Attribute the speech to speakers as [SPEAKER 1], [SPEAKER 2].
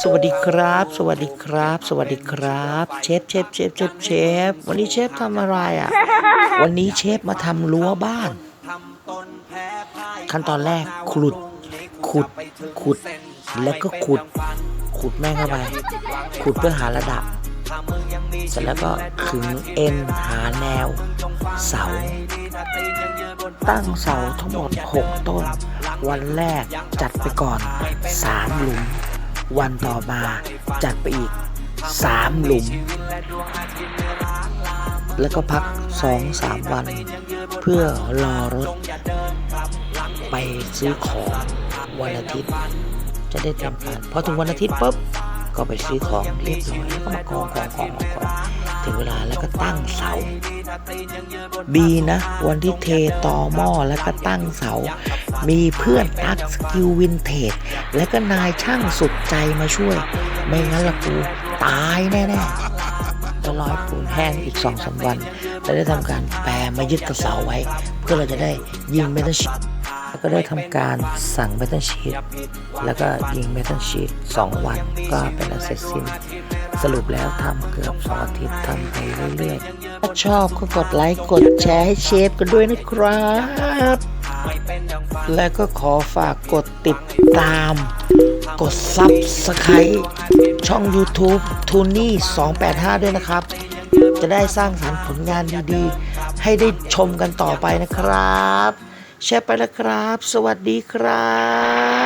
[SPEAKER 1] สวัสดีครับ สวัสดีครับ สวัสดีครับ เชฟเชฟเชฟเชฟเชฟวันนี้เชฟทำอะไรอะ วันนี้เชฟมาทำรั้วบ้าน ขั้นตอนแรกขุด ขุด ขุด แล้วก็ขุด ขุดแม่งเข้าไป ขุดเพื่อหาระดับ เสร็จแล้วก็ขึงเอ็นหาแนว เสา ตั้งเสาทั้งหมด 6 ต้น วันแรกจัดไปก่อน 3 หลุม วันต่อมาจัดไปอีก 3 หลุม แล้วก็พัก 2-3 วัน เพื่อรอรถ ไปซื้อของวันอาทิตย์ จะได้เต็มกันพอถึงวันอาทิตย์ปุ๊บก็ไปซื้อของเรียบร้อยแล้วก็มากองกองกองกองกองถึงเวลาแล้วก็ตั้งเสาบีนะ วันที่เทต่อหม้อแล้วก็ตั้งเสา มีเพื่อนตักสกิลวินเทจ และก็นายช่างสุดใจมาช่วย ไม่งั้นละกูตายแน่ๆจะรอยปูนแห้งอีกสองสามวันจะได้ทำการแปรมายึดกับเสาไว้ เพื่อเราจะได้ยิงเมทัลชีตแล้วก็ได้ทำการสั่งเมทัลชีตแล้วก็ยิงเมทัลชีตสองวันก็เป็นอันเสร็จสิ้นสรุปแล้วทำเกือบสองอาทิตย์ทำไปเรื่อยๆ ถ้าชอบก็กดไลค์ กดแชร์ให้เชฟกันด้วยนะครับ และก็ขอฝากกดติดตาม กดซับสไครต์ช่อง YouTube t o n y 285 ด้วยนะครับ จะได้สร้างสรรค์ผลงานดีๆ ให้ได้ชมกันต่อไปนะครับ แชร์ไปแล้วครับ สวัสดีครับ